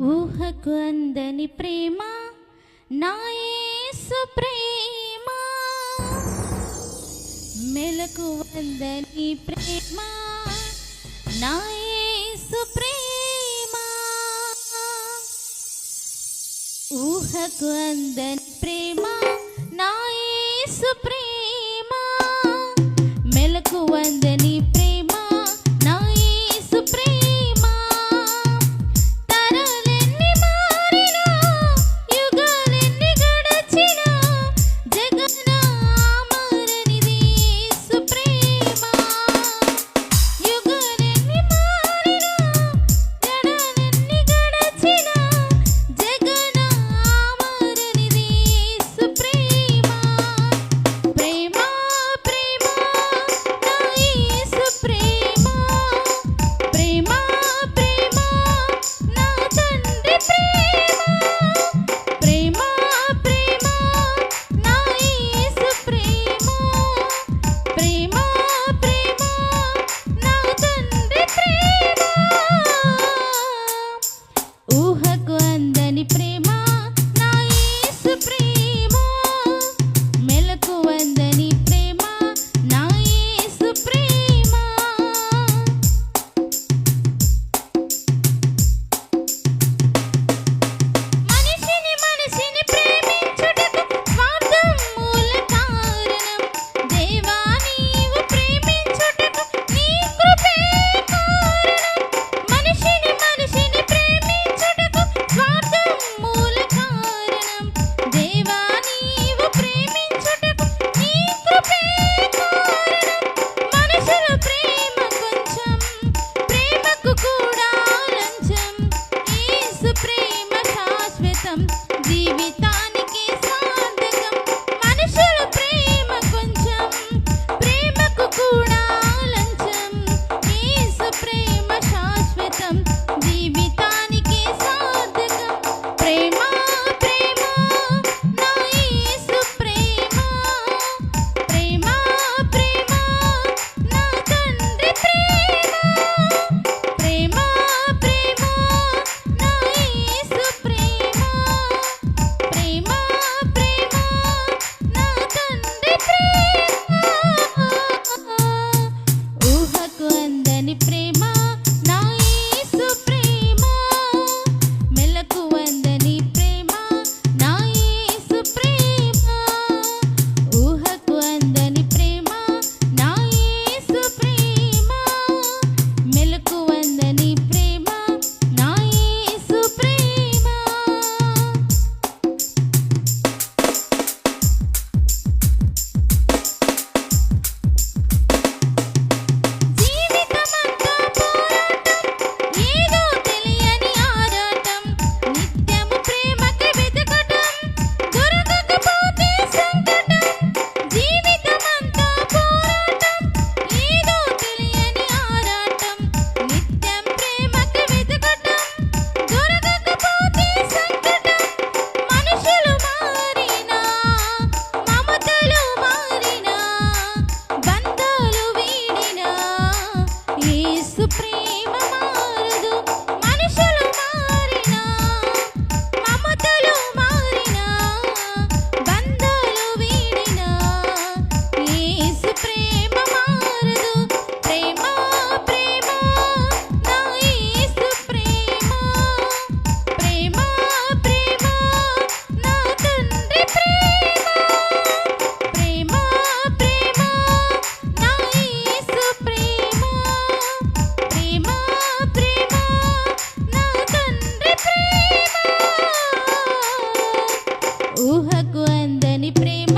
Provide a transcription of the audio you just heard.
ఊహకు అందని ప్రేమ నాయసు ప్రేమ. మెలకు వందని ప్రేమ నాయసు ప్రేమ. ఊహకు అందని ప్రేమ baby. ఊహకు అందని ప్రేమ